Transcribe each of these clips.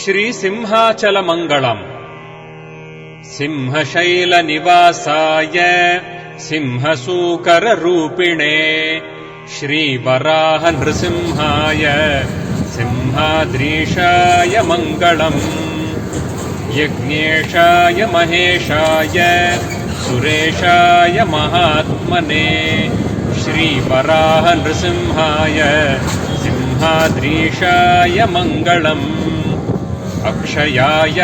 श्रीसिंहाचलमङ्गलम्। सिंहशैलनिवासाय सिंहसूकररूपिणे श्रीवराहनृसिंहाय सिंहाद्रीशाय मङ्गलम्। यज्ञेशाय महेशाय सुरेशाय महात्मने श्रीवराहनृसिंहाय सिंहाद्रीशाय मङ्गलम् अक्षयाय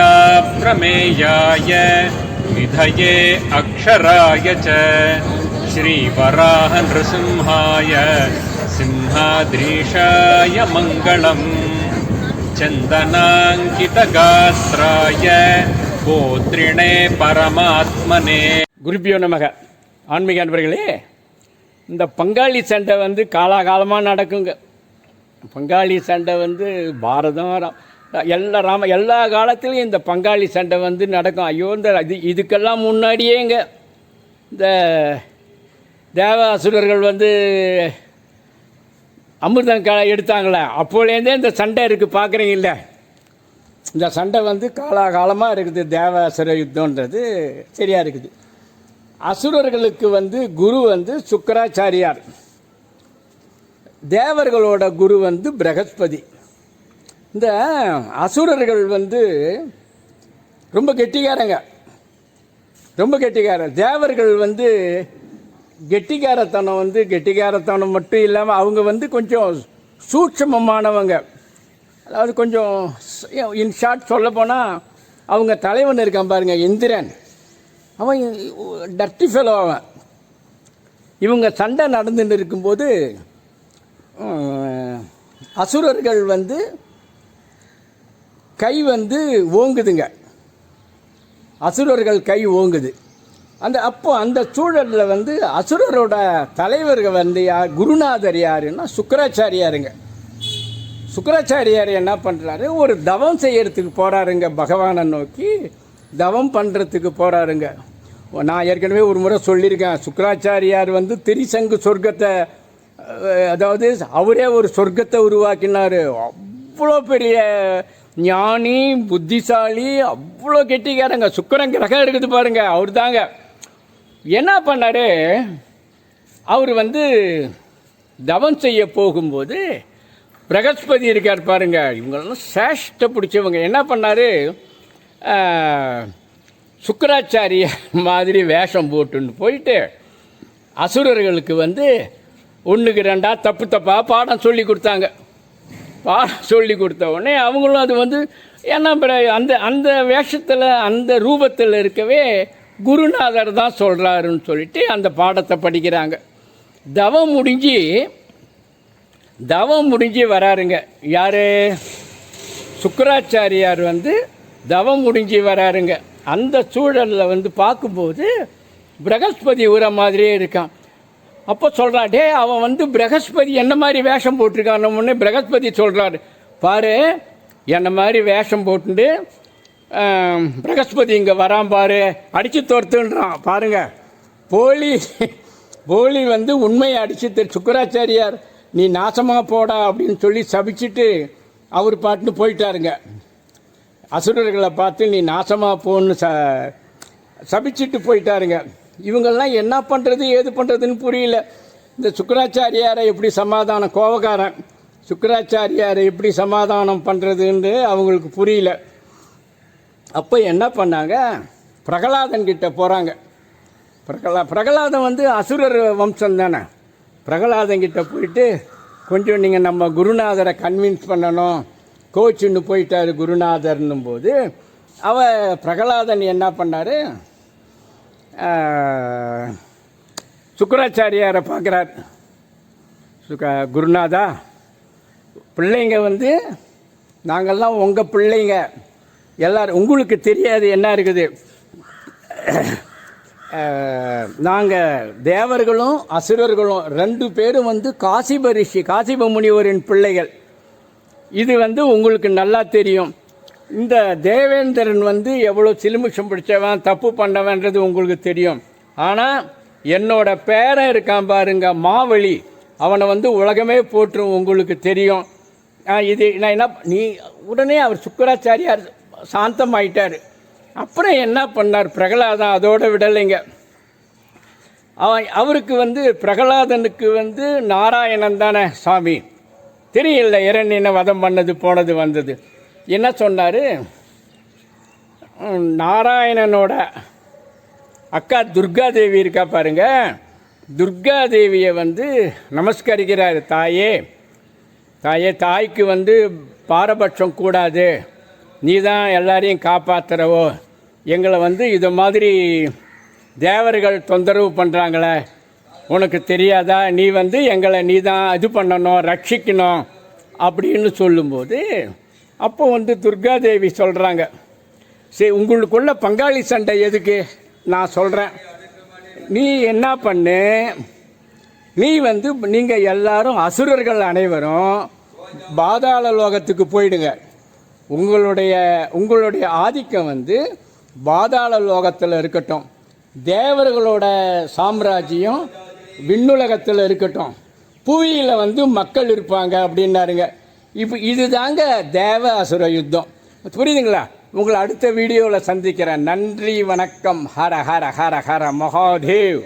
प्रमेयाय निधये अक्षराय च श्रीवराहनृसिंहाय सिंहाद्रीशाय मङ्गलम् चन्दनाङ्कितगात्राय गोत्रिणे परमात्मने குருப்பியோ நமக ஆன்மீக அன்பர்களே இந்த பங்காளி சண்டை வந்து காலாகாலமாக நடக்குங்க பங்காளி சண்டை வந்து பாரதம் ரா- எல்லா ராம எல்லா காலத்துலேயும் இந்த பங்காளி சண்டை வந்து நடக்கும். ஐயோ இந்த இது இதுக்கெல்லாம் முன்னாடியேங்க இந்த தேவாசுரர்கள் வந்து அமிர்தம் க எடுத்தாங்களே. அப்போலேருந்தே இந்த சண்டை இருக்குது பார்க்குறீங்கல்ல? இந்த சண்டை வந்து காலாகாலமாக இருக்குது தேவாசுர யுத்தன்றது சரியாக இருக்குது. அசுரர்களுக்கு வந்து குரு வந்து சுக்கராச்சாரியார். தேவர்களோட குரு வந்து பிரகஸ்பதி. இந்த அசுரர்கள் வந்து ரொம்ப கெட்டிக்காரங்க. ரொம்ப கெட்டிக்காரர். தேவர்கள் வந்து கெட்டிக்காரத்தனம் வந்து கெட்டிக்காரத்தனம் மட்டும் இல்லாமல் அவங்க வந்து கொஞ்சம் சூட்சமமானவங்க. அதாவது கொஞ்சம் இன் ஷார்ட் சொல்ல போனால் அவங்க தலைவன் இருக்கான் பாருங்க இந்திரன். அவன் டர்ட்டி ஃபெலோ அவன். இவங்க சண்டை நடந்துட்டு இருக்கும்போது அசுரர்கள் வந்து கை வந்து ஓங்குதுங்க. அசுரர்கள் கை ஓங்குது. அந்த அப்போ அந்த சூழலில் வந்து அசுரரோட தலைவர்கள் வந்து யார் குருநாதர் யாருன்னா சுக்கராச்சாரியாருங்க. சுக்கராச்சாரியார் என்ன பண்ணுறாரு ஒரு தவம் செய்யறதுக்கு போகிறாருங்க பகவானை நோக்கி. தவம் பண்ணுறதுக்கு போகிறாருங்க நான் ஏற்கனவே ஒரு முறை சொல்லியிருக்கேன். சுக்கராச்சாரியார் வந்து திரிசங்கு சொர்க்கத்தை அதாவது அவரே ஒரு சொர்க்கத்தை உருவாக்கினார். அவ்வளோ பெரிய ஞானி புத்திசாலி அவ்வளோ கெட்டிக்காரங்க. சுக்கரன் கிரகம் இருக்குது பாருங்க அவர் தாங்க என்ன பண்ணாரு? அவர் வந்து தவம் செய்ய போகும்போது பிரகஸ்பதி இருக்கார் பாருங்க. இவங்களெல்லாம் சேஷ்ட பிடிச்சவங்க. என்ன பண்ணார்? சுக்கராச்சாரிய மாதிரி வேஷம் போட்டுன்னு போயிட்டு அசுரர்களுக்கு வந்து ஒன்றுக்கு ரெண்டா தப்பு தப்பாக பாடம் சொல்லி கொடுத்தாங்க. பாடம் சொல்லி கொடுத்த உடனே அவங்களும் அது வந்து ஏன்னா பிற- அந்த அந்த வேஷத்தில் அந்த ரூபத்தில் இருக்கவே குருநாதர் தான் சொல்கிறாருன்னு சொல்லிட்டு அந்த பாடத்தை படிக்கிறாங்க. தவம் முடிஞ்சு தவம் முடிஞ்சு வராருங்க. யார்? சுக்கராச்சாரியார் வந்து தவம் முடிஞ்சு வராருங்க. அந்த சூழலில் வந்து பார்க்கும்போது பிரகஸ்பதி உர மாதிரியே இருக்கான். அப்போ சொல்கிறா டே அவன் வந்து பிரகஸ்பதி என்ன மாதிரி வேஷம் போட்டிருக்கான் முன்னே பிரகஸ்பதி சொல்கிறாரு பாரு என்ன மாதிரி வேஷம் போட்டுண்டு பிரகஸ்பதி இங்கே வரான் பாரு அடித்து துரத்துன்றான். பாருங்க போலி போலி வந்து உண்மையை அடிச்சு சுக்கராச்சாரியார் நீ நாசமாக போடா அப்படின்னு சொல்லி சபிச்சிட்டு அவர் பாட்டுன்னு போயிட்டாருங்க. அசுரர்களை பார்த்து நீ நாசமாக போன்னு ச சபிச்சிட்டு போயிட்டாருங்க. இவங்கெல்லாம் என்ன பண்ணுறது ஏது பண்ணுறதுன்னு புரியல. இந்த சுக்கராச்சாரியாரை எப்படி சமாதானம் கோவக்காரன் சுக்கராச்சாரியாரை எப்படி சமாதானம் பண்ணுறதுன்னு அவங்களுக்கு புரியல. அப்போ என்ன பண்ணாங்க? பிரகலாதன் கிட்ட போகிறாங்க பிரகலா பிரகலாதன் வந்து அசுரர் வம்சம் தானே. பிரகலாதன் கிட்ட போயிட்டு கொஞ்சம் நீங்கள் நம்ம குருநாதரை கன்வின்ஸ் பண்ணணும். கோச்சுன்னு போயிட்டாரு குருநாதர்னும் போது அவ பிரகலாதன் என்ன பண்ணார்? சுக்கராச்சாரியாரை பார்க்குறார். சுக குருநாதா பிள்ளைங்க வந்து நாங்கள்லாம் உங்கள் பிள்ளைங்க. எல்லாரும் உங்களுக்கு தெரியாது என்ன இருக்குது. நாங்கள் தேவர்களும் அசுரர்களும் ரெண்டு பேரும் வந்து காசிப ரிஷி காசிப முனிவரின் பிள்ளைகள். இது வந்து உங்களுக்கு நல்லா தெரியும். இந்த தேவேந்திரன் வந்து எவ்வளோ சிலுமிஷம் பிடிச்சவன் தப்பு பண்ணவன்றது உங்களுக்கு தெரியும். ஆனால் என்னோட பேரன் இருக்கான் பாருங்க மாவழி. அவனை வந்து உலகமே போற்றும் உங்களுக்கு தெரியும். இது நான் என்ன நீ உடனே அவர் சுக்கராச்சாரியார் சாந்தமாயிட்டார். அப்புறம் என்ன பண்ணார் பிரகலாதன் அதோட விடலைங்க. அவன் அவருக்கு வந்து பிரகலாதனுக்கு வந்து நாராயணன் தானே சாமி. தெரியல இரண்டின வதம் பண்ணது போனது வந்தது. என்ன சொன்னார்? நாராயணனோட அக்கா துர்காதேவி இருக்கா பாருங்க. துர்காதேவியை வந்து நமஸ்கரிக்கிறார் தாயே தாயே தாய்க்கு வந்து பாரபட்சம் கூடாது. நீ தான் எல்லாரையும் காப்பாத்துறவோ. எங்களை வந்து இது மாதிரி தேவர்கள் தொந்தரவு பண்ணுறாங்களே உனக்கு தெரியாதா? நீ வந்து எங்களை நீ தான் இது பண்ணணும் ரட்சிக்கணும். அப்படின்னு சொல்லும்போது அப்போ வந்து துர்காதேவி சொல்கிறாங்க சரி உங்களுக்குள்ள பங்காளி சண்டை எதுக்கு? நான் சொல்கிறேன் நீ என்ன பண்ணு? நீ வந்து நீங்கள் எல்லாரும் அசுரர்கள் அனைவரும் பாதாள லோகத்துக்கு போயிடுங்க. உங்களுடைய உங்களுடைய ஆதிக்கம் வந்து பாதாள லோகத்தில் இருக்கட்டும். தேவர்களோட சாம்ராஜ்யம் விண்ணுலகத்தில் இருக்கட்டும். புவியில் வந்து மக்கள் இருப்பாங்க அப்படின்னாருங்க. இப்போ இதுதாங்க தேவ அசுர யுத்தம். புரியுதுங்களா? உங்களை அடுத்த வீடியோவில் சந்திக்கிறேன். நன்றி வணக்கம். ஹர ஹர ஹர ஹர மகாதேவ்.